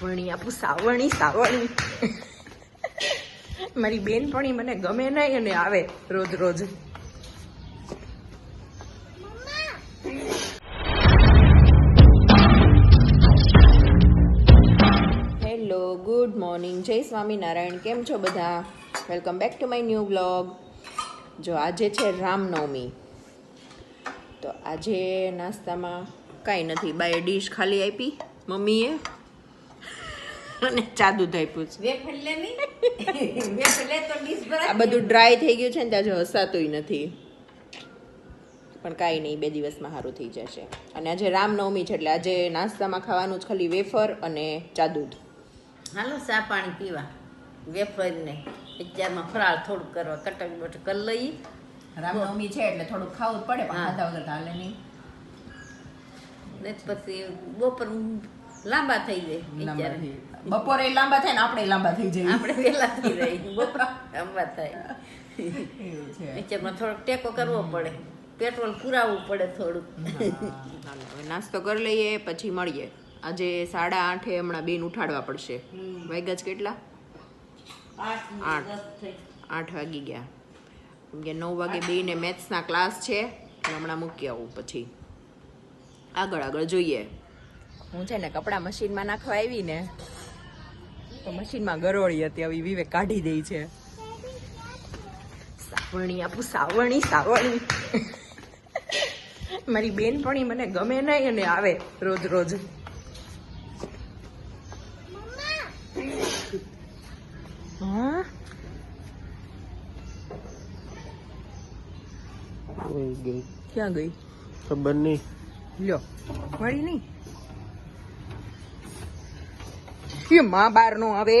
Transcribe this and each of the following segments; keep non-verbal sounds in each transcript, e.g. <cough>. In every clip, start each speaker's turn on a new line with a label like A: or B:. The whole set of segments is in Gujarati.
A: સાવણી આપું સાવણી સાવણી મારી બેનપણી મને ગમે નહીં અને આવે રોજ રોજ. Hello, good morning. Jai Swaminarayan. કેમ છો બધા? Welcome back to my new blog જો આજે છે રામનવમી. તો આજે નાસ્તામાં કાંઈ નથી. બાય ડીશ ખાલી આપી મમ્મીએ. અને ચા દૂધ આપ્યું છે આ બધું ડ્રાય થઈ ગયું છે ને ત્યાં જો હસાતુંય નથી. પણ કાંઈ નહીં બે દિવસમાં સારું થઈ જશે. અને આજે રામનવમી છે એટલે આજે નાસ્તામાં ખાવાનું જ ખાલી વેફર અને ચા દૂધ
B: હાલો ચા પાણી પીવા. વેફર ને અત્યારમાં ફરાળ થોડુંક કરવા કટક બટક કરી લઈ
A: રામનવમી છે એટલે થોડુંક ખાવું જ પડે
B: પણ ખાધા
A: વગર હાલે નહીં.
B: ને પછી બપોર લાંબા થઈ જાય
A: બપોરે લાંબા થાય ને આપણે લાંબા થઈ જઈએ.
B: આપણે વહેલા થઈ રહી બપોર <laughs> લાંબા થાય. થોડોક ટેકો કરવો પડે. પેટ્રોલ પુરાવવું પડે થોડુંક.
A: હવે નાસ્તો કરી લઈએ પછી મળીએ. આજે સાડા આઠે હમણાં બેન ઉઠાડવા પડશે. વાગ્યા જ કેટલા?
B: આઠ
A: આઠ. વાગી ગયા. કેમ કે નવ વાગે બેને મેથ્સના ક્લાસ છે. હમણાં મૂકી આવું પછી. આગળ આગળ જોઈએ. હું છે ને કપડાં મશીનમાં નાખવા આવી ને તો મશીનમાં ગરોળી હતી આવી વિવેક કાઢી દઈ છે. સાવણી આપું સાવણી સાવણી મારી બેનપણી મને ગમે નહીં અને આવે રોજ રોજ. હા?
C: ગઈ?
A: ક્યાં ગઈ?
C: ખબર નહીં.
A: લ્યો મળી નહીં? એ માં બાર નો આવે.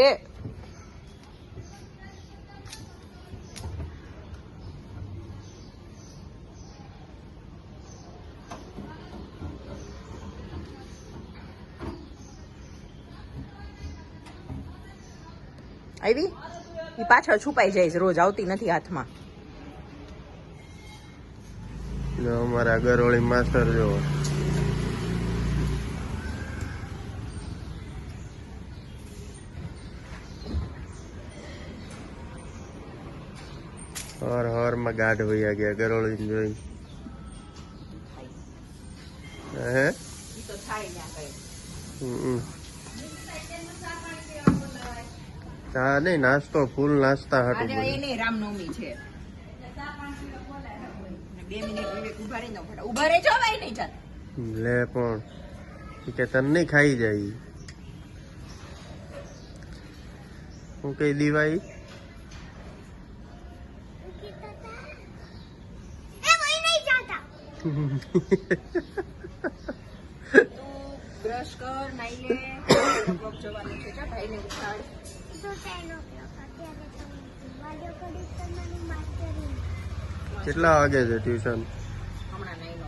A: આવી? એ પાછળ છુપાઈ જાય છે, રોજ આવતી નથી હાથમાં.
C: અમારા ગરોળી માસ્ટર જો હર હરમાં ગાઢ વૈયા ગયા ગરોળી જોઈ હે. ચા નહીં નાસ્તો ફૂલ નાસ્તા
A: હતું
C: બધું
A: રામનવમી છે. બે મિનિટ ઊભા રહી ઊભા રહેજો ભાઈ નહીં ચાલ.
C: લે પણ કે તને ખાઈ જાય. હું કઈ દીવાઈ
A: તું બ્રશ કર નાઈ લે. ક્લોક જવાનું છે જા ભાઈને ઉઠાડ.
C: કેટલા વાગે છે ટ્યુશન?
A: હમણાં નાઈ નો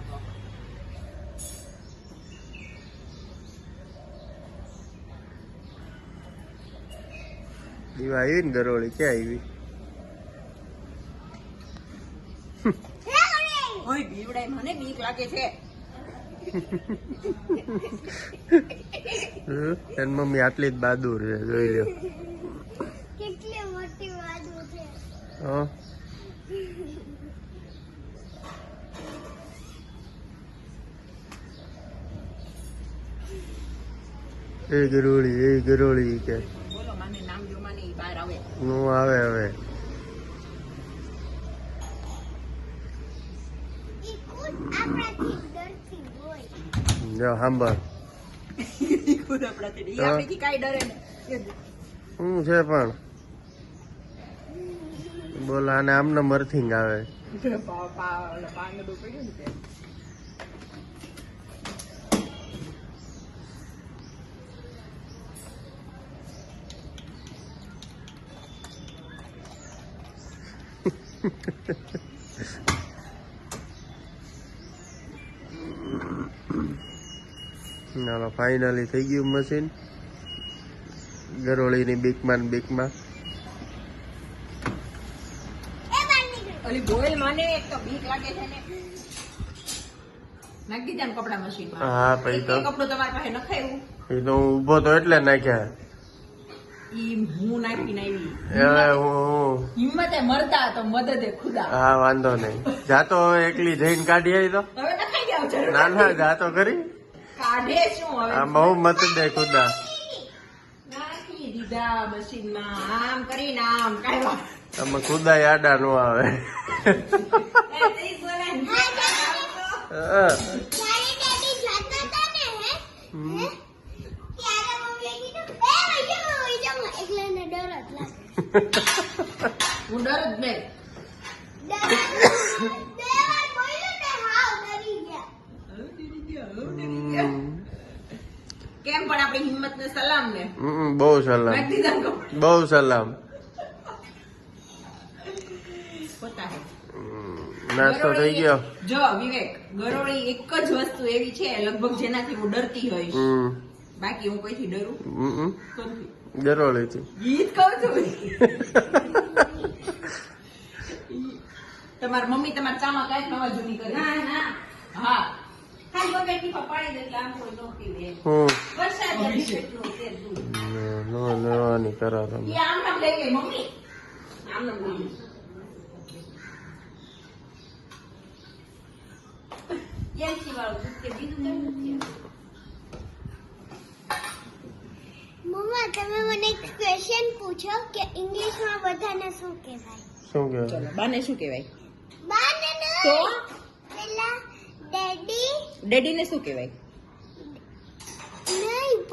C: દીવા આવી ને ગરોળી? ક્યાં આવી
A: મને બીક લાગે છે.
C: એન મમ્મી આટલી જ બહાદુર છે જોઈ લ્યો.
D: કેટલી મોટી બહાદુર છે.
C: હા. એ ગરોળી એ ગરોળી કે.
A: બોલો માને નામ જો માને બહાર આવે.
C: નો આવે હવે
D: ઈ ખુદ આપણાથી ડરતી હોય
C: જો સાંભળ. શું છે પણ? બોલ આને આમને મર્થિંગ આવે.
A: પા- પા- ઓલા પાંદડું પડ્યું ને તે.
C: ચાલો ફાઇનલી થઈ ગયું મશીન ગરોળીની બીકમાં બીકમાં.
A: ઓલી બોલ મને એક તો બીક લાગે છે ને. નાખી ને કપડા મશીનમાં
C: હા પછી તો.
A: કપડું તમારી પાસે નખાયું.
C: એ તો ઊભો તો એટલે નાખ્યા.
A: ઈ હું નાખીને આવી.
C: હું
A: હિંમતે મરતા તો મદદે ખુદા.
C: હા વાંધો નહીં. જાતો એકલી જઈને કાઢી આવી તો.
A: હવે નખાઈ જાવ
C: ના ના જાતો કરી
A: કાઢે શું હવે.
C: આ બહુ મત દે ખુદા.
A: નાખી દીધા મશીનમાં. આમ કરીને આમ કાઢવા.
C: તમે ખુદા આડા નો આવે. હું
D: ડર જ જતા હતા ને, હે?
C: હમ.
D: ત્યારે મમ્મીએ કીધું, "એ, વઈ જાઓ, વઈ જાઓ." એટલે એને ડર જ લાગે.
A: હું ડર જ નહીં
D: ડર જ- બે વાર બોલ્યું ને, હાવ ડરી ગયા.
C: હમ.
A: કેમ પણ આપણી હિંમત ને સલામ ને.
C: બહુ સલામ.
A: નાખી.
C: બહુ સલામ.
A: પોતા હે.
C: હમ, નાસ્તો થઈ ગયો.
A: જો વિવેક ગરોળી એક જ વસ્તુ એવી છે લગભગ જેનાથી હું ડરતી હોઈશ. બાકી હું કોઈથી ડરું?
C: ગરોળી થી
A: ગીત કહું છું. તમારી મમ્મી તમારા ચામાં કાંઈક નવા જૂની કરી.
B: ના ના.
A: હા.
B: ખાલી દે એટલે આમ કોઈ ન દે
C: હું નો કરો તમે
A: મમ્મી
D: તમે મને એક ક્વેશ્ચન પૂછો કે ઇંગ્લિશમાં બધાને શું કહેવાય?
C: શું કહેવાય?
A: બાને શું કહેવાય
D: બાને
A: તો?
D: પેલા ડેડી
A: ડેડીને શું કહેવાય?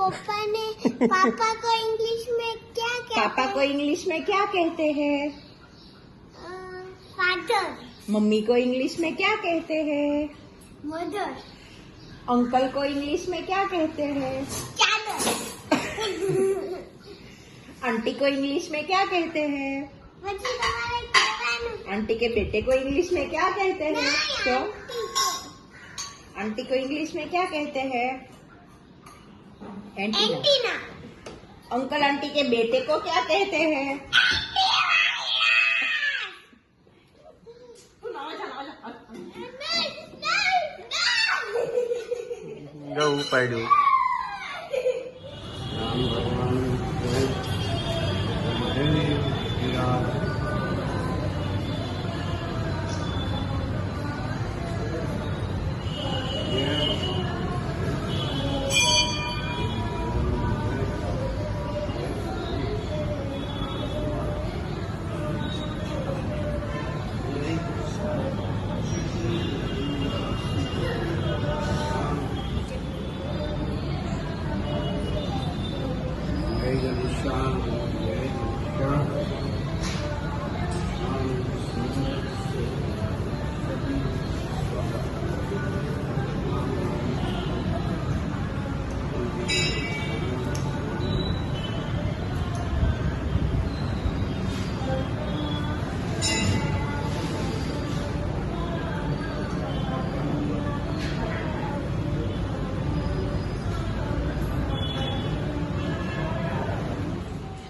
D: पापा ने <laughs> पापा को इंग्लिश में क्या कहते
A: पापा को इंग्लिश में क्या कहते हैं?
D: फादर
A: मम्मी को इंग्लिश में क्या कहते हैं?
D: मदर
A: अंकल को इंग्लिश में क्या कहते हैं? <laughs> आंटी को इंग्लिश में क्या कहते हैं? आंटी के बेटे को इंग्लिश में क्या कहते हैं?
D: आंटी को
A: इंग्लिश में क्या कहते हैं? एंटीना अंकल आंटी के बेटे को क्या कहते हैं
C: गऊ पड़ू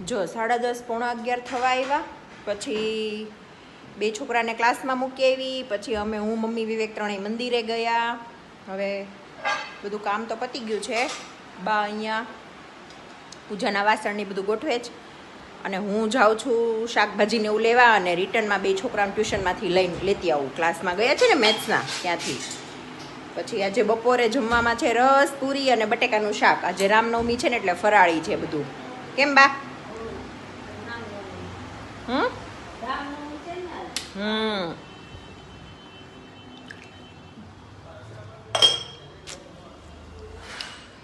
A: જો સાડા દસ પોણા અગિયાર થવા આવ્યા પછી બે છોકરાને ક્લાસમાં મૂકી આવી પછી અમે હું, મમ્મી, વિવેક ત્રણેય મંદિરે ગયા. હવે બધું કામ તો પતી ગયું છે. બા અહીંયા પૂજાના વાસણને બધું ગોઠવે જ અને હું જાઉં છું શાકભાજીને એવું લેવા અને રિટર્નમાં બે છોકરાને ટ્યુશનમાંથી લઈને લેતી આવું. ક્લાસમાં ગયા છે ને મેથ્સના ત્યાંથી. પછી આજે બપોરે જમવામાં છે રસ, પૂરી અને બટેકાનું શાક. આજે રામનવમી છે ને એટલે ફરાળી છે બધું. કેમ બા? હમ.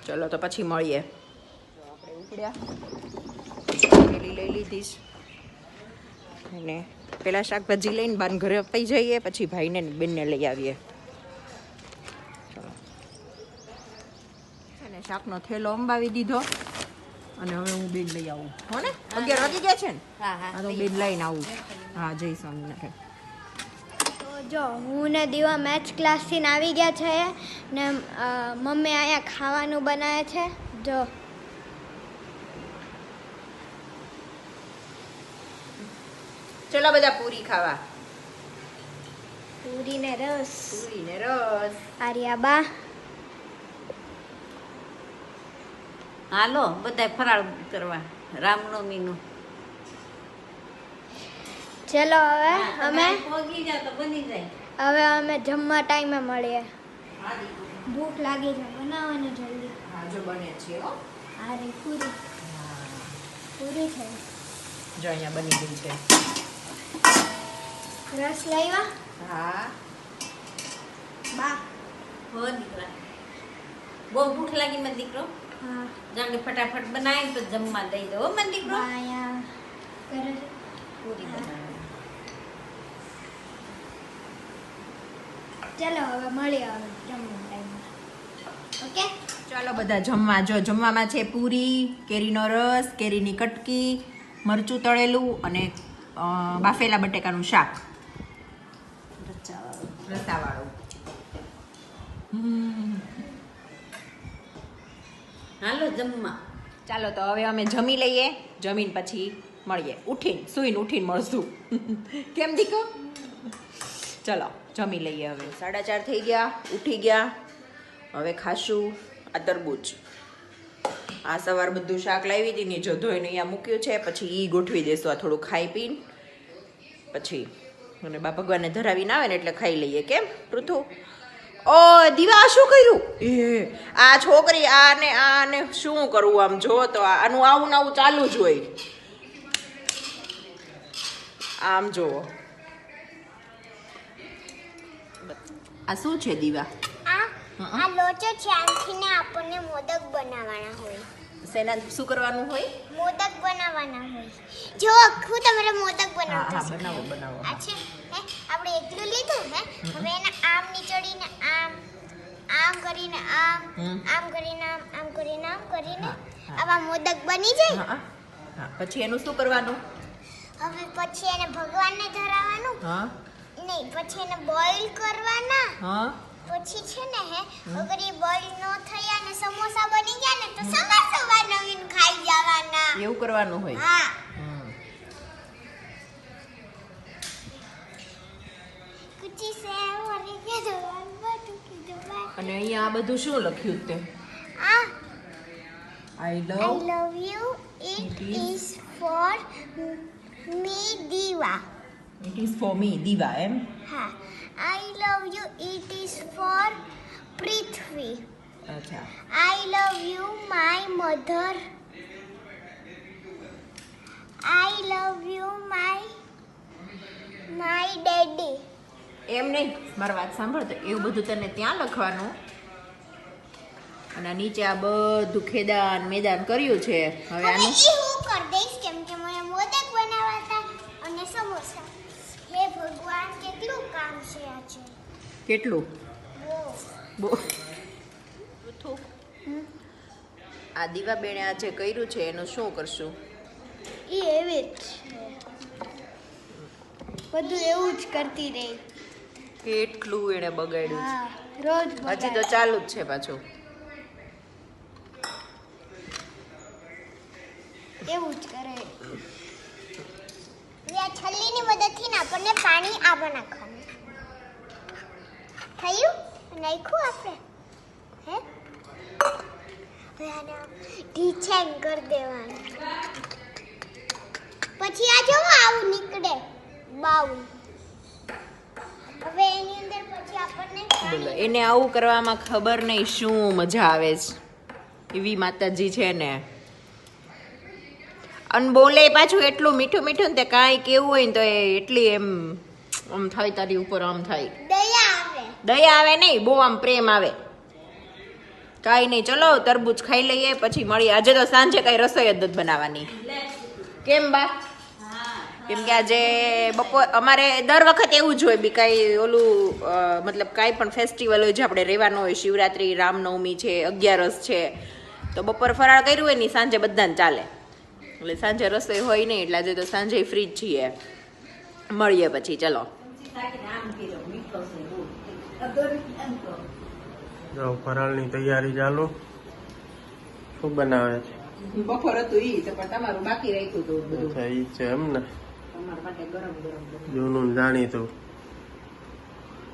A: ચલો તો પછી મળીએ. આપણે ઉકળ્યા લઈ લીધી અને પેલા શાકભાજી લઈને બાન ઘરે અપાઈ જઈએ, પછી ભાઈને બેનને લઈ આવીએ. અને શાકનો થેલો અંબાવી દીધો. અને હવે હું બેન લઈ આવું. હો ને? અગિયાર વાગી ગયા છે ને?
B: હા
A: તો બેન લઈને આવું હા જય સ્વામિનારાયણ.
D: જો હું ને દીવા મેથ્સ ક્લાસથી આવી ગયા છે ને મમ્મી અહીંયા ખાવાનું બનાવે છે. જો.
A: ચલો બધા પૂરી ખાવા.
D: પૂરી ને રસ.
A: પૂરી ને રસ.
D: આર્યાબા.
B: હાલો બધા ફરાળ કરવા. રામનવમીનું.
D: ચલો હવે અમે
B: પોગી જાવ તો બની જાય.
D: હવે અમે જમવા ટાઈમે મળીએ. ભૂખ લાગી છે બનાવવાનું જલ્દી.
A: હા જો બને છે હો.
D: આ રે પૂરી. પૂરી છે
A: જો અહીંયા બની ગઈ છે.
D: રસ લાવ્યા
A: હા.
D: બા.
B: હો દીકરા. બહુ ભૂખ લાગી મને દીકરો. જાણે ફટાફટ બનાવી તો જમવા દઈ દો મને દીકરો પૂરી
D: ચલો હવે મળીએ ઓકે?
A: ચાલો બધા જમવા જો જમવામાં છે પૂરી કેરીનો રસ કેરીની કટકી મરચું તળેલું અને બાફેલા બટેકાનું શાક. રસાવાળું. હમ.
B: હાલો જમવા.
A: ચાલો તો હવે અમે જમી લઈએ. જમીન પછી મળીએ. ઉઠીને, સુઈને ઉઠીને મળશું. <laughs> કેમ દીકો? ચલો, જમી લઈએ હવે. સાડા ચાર થઈ ગયા, ઉઠી ગયા. હવે ખાશું આ તરબૂચ. આ સવાર બધું શાક લાવી હતી ને જો ધોઈને અહીંયા મૂક્યું છે. પછી એ ગોઠવી દેશું આ થોડું ખાઈ પીને. પછી અને બા ભગવાનને ધરાવીને આવે ને એટલે ખાઈ લઈએ. કેમ, પૃથુ? ઓ દીવા શું કર્યું? એ આ છોકરી આ ને શું કરવું આમ? જો તો આનું આવું ને આવું ચાલુ જ હોય. આમ જુઓ. આ શું છે દીવા?
D: આ. લોચો છે આનાથી ને આપણને મોદક બનાવવાના હોય.
A: સેના શું કરવાનું હોય?
D: મોદક બનાવવાના હોય. જો હું તમારે મોદક બનાવતા
A: હા બનાવો બનાવો.
D: આ છે. હે આપણે એટલું લીધું હે. હવે એના આમ નીચોડીને આમ આમ કરીને આમ આમ કરીને આમ આમ કરીને આમ કરીને. આવા મોદક બની જાય.
A: હા પછી એનું શું કરવાનું?
D: હવે પછી એને ભગવાનને ધરાવવાનું.
A: હા.
D: નહીં પછી એને બોઈલ કરવાના.
A: હા.
D: પછી છે ને હે અગર એ બોઈલ ન થયા ને સમોસા બની ગયા ને તો સવાર સવાર નવીન ખાઈ જવાના.
A: એવું કરવાનું હોય.
D: હા.
A: અને અહીંયા આ બધું શું લખ્યું તે
D: આ
A: I love
D: It
A: is-
D: is for me, Diva.
A: It is for me Diva M
D: Ha. I love you. It is for Prithvi.
A: અચ્છા
D: I love you, my mother. I love you, my my daddy.
A: એમ નહીં મારી વાત સાંભળ તો એવું બધું તને ત્યાં લખવાનું? અને આ નીચે આ બધું ખેદાન મેદાન કર્યું છે. હવે આનું?
D: હું કરી દઈશ કેમ કે મને મોદક બનાવવા હતા અને સમોસા. હે ભગવાન કેટલું કામ છે આજે
A: કેટલું?
D: બહુ.
A: આ દીવા બેણે આ જે કર્યું છે એનું શું કરશું?
D: એ એવી જ છે. બધું એવું જ કરતી રહી.
A: કેટલું એણે બગાડ્યું
D: છે? રોજ
A: હજી તો ચાલુ જ છે પાછું.
D: એવું જ કરે. છલ્લીની મદદથી ને આપણને પાણી આવા નાખવાનું. થયું? નાખ્યું આપણે? હે? ઢીચેન કરી દેવાનું. પછી આ જો આવું નીકળે. બાઉલ. હવે એની અંદર પછી આપણને
A: બોલો એને આવું કરવામાં ખબર નહીં શું મજા આવે છે. એવી માતાજી છે ને. અને બોલે પાછું એટલું મીઠું મીઠું ને તે કાંઈ કેવું હોય ને તો એ એટલી એમ આમ થાય તારી ઉપર આમ થાય.
D: દયા આવે.
A: દયા આવે નહીં બહુ આમ પ્રેમ આવે. કાંઈ નહીં ચલો તરબૂચ ખાઈ લઈએ પછી મળીએ આજે તો સાંજે કાંઈ રસોઈ જ બનાવવાની. કેમ બા? કેમ કે આજે બપોર અમારે દર વખત એવું જ હોય બી કાંઈ ઓલું મતલબ કાંઈ પણ ફેસ્ટિવલ હોય જે આપણે રહેવાનું હોય શિવરાત્રી રામનવમી છે અગિયારસ છે તો બપોર ફરાળ કર્યું હોય ને સાંજે બધાને ચાલે. એટલે સાંજે રસોઈ હોય નહીં એટલે આજે તો સાંજે ફ્રી જ છીએ. મળીએ પછી ચલો.
C: ફરાળની તૈયારી ચાલુ. શું બનાવે છે?
A: બપોર હતું ઈ તો પણ તમારું બાકી રાખ્યું હતું બધું.
C: છે એમ ને? જૂનું ને જાણીતું.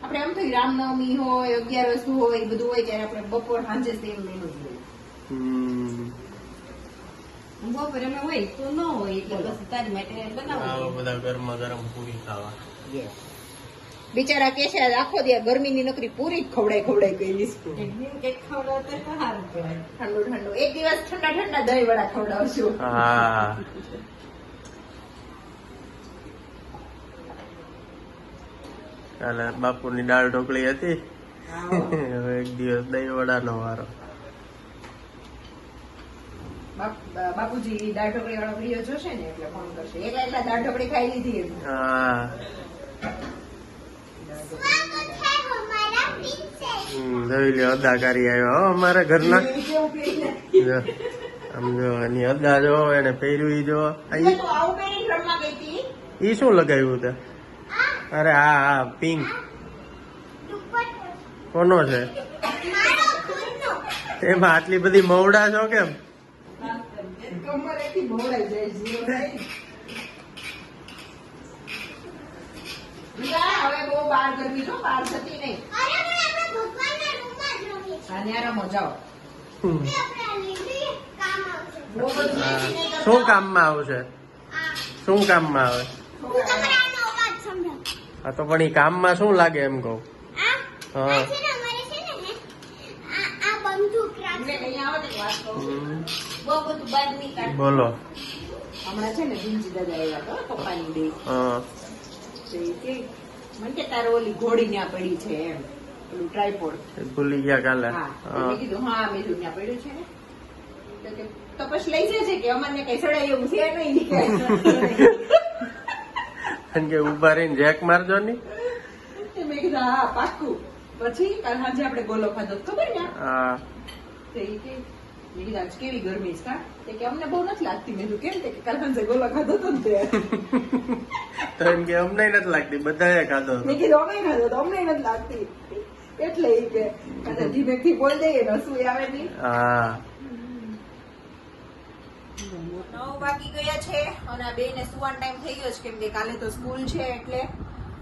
A: આપણે એમ થઈ રામનવમી હોય અગિયારસ હોય એ બધું હોય ત્યારે આપણે બપોર સાંજે સેમ મેનુ જોઈએ હોય.
B: અમે હોય તો ન હોય એટલે પછી તારી માટે
C: આવા બધા ગરમા ગરમ પૂરી ખાવા.
A: બિચારા કે છે આખો દે ગરમીની નોકરી પૂરી ખવડાય ખવડાય કઈ
B: કંઈક ખવડાવતા તો સારું કહેવાય.
A: ઠંડુ ઠંડુ. એક દિવસ ઠંડા ઠંડા દહીં વડા ખવડાવશું.
C: હા. કાલે બાપુની દાળ ઢોકળી હતી. હવે એક દિવસ દહીં વડાનો વારો
A: બાપુજી દાળ ઢોકળી વાળો વીડિયો જોશે ને એટલે ફોન કરશે. એકલા એકલા દાળ ઢોકળી ખાઈ લીધી
C: હા. હમ, જોઈ લ્યો અદાકારી આવ્યો. હો અમારા ઘરના. આમ જો એની અદા જો એને પહેર્યું જો. ઈ શું લગાવ્યું તે? અરે હા હા પિંક. કોનો છે? એમાં આટલી બધી મવડા છો કેમ? શું. કામમાં આવશે? શું કામમાં આવે? હા તો પણ એ કામમાં શું લાગે એમ કહું? હા. બોલો.
A: હમણાં છે ને ભીમજી દાદા આવ્યા હતા પપ્પાની બે.
C: હા.
A: મને કે તારે ઓલી ઘોડી ત્યાં પડી છે એમ. પેલું ટ્રાયપોડ
C: ભૂલી ગયા કાલે.
A: હા કીધું હા મેં ત્યાં પડ્યું છે ને. તો પછી લઈ જશે કે અમારે કઈ સડાય એવું છે નહીં. કે <laughs>
C: કારણ કે ઊભા રહીને જેક મારજો ની.
A: તો મેં કીધું હા પાક્કું. પછી કાલ સાંજે આપણે ગોલો ખાધો ખબર ને?
C: હા.
A: તો કે મેં કીધું આજ કેવી ગરમી છે તે કે અમને બહુ નથી લાગતી. મેં કીધું કેમ? તે કે કાલ સાંજે ગોલો ખાધો તો ને. તો
C: એમ કે અમને નથી લાગતી બધાએ ખાધો
A: મેં કીધું અમે ખાધો તો અમને નથી લાગતી. એટલે એ કે ધીમે થી બોલ દઈએ ને શું આવે નહીં.
C: હા.
A: નવ વાગી ગયા છે અને આ બેને સુવાનો ટાઈમ થઈ ગયો છે કેમ કે કાલે તો સ્કૂલ છે એટલે.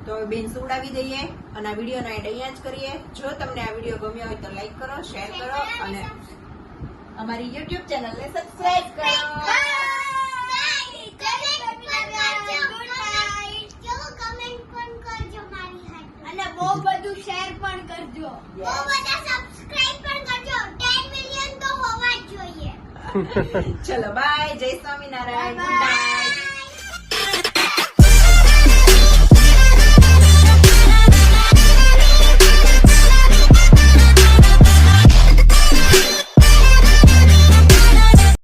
A: તો હવે બેન સુવડાવી દઈએ અને આ વિડીયોનો એન્ડ અહીંયા જ કરીએ. જો તમને આ વીડિયો ગમ્યો હોય તો લાઈક કરો શેર કરો અને અમારી યુટ્યુબ ચેનલને સબસ્ક્રાઈબ કરો.
D: અને બહુ બધું શેર પણ કરજો. બહુ બધા સબસ્ક્રાઇબ પણ કરજો 10 મિલિયન તો હોવા જ જોઈએ <laughs>
A: ચલો બાય જય સ્વામિનારાયણ.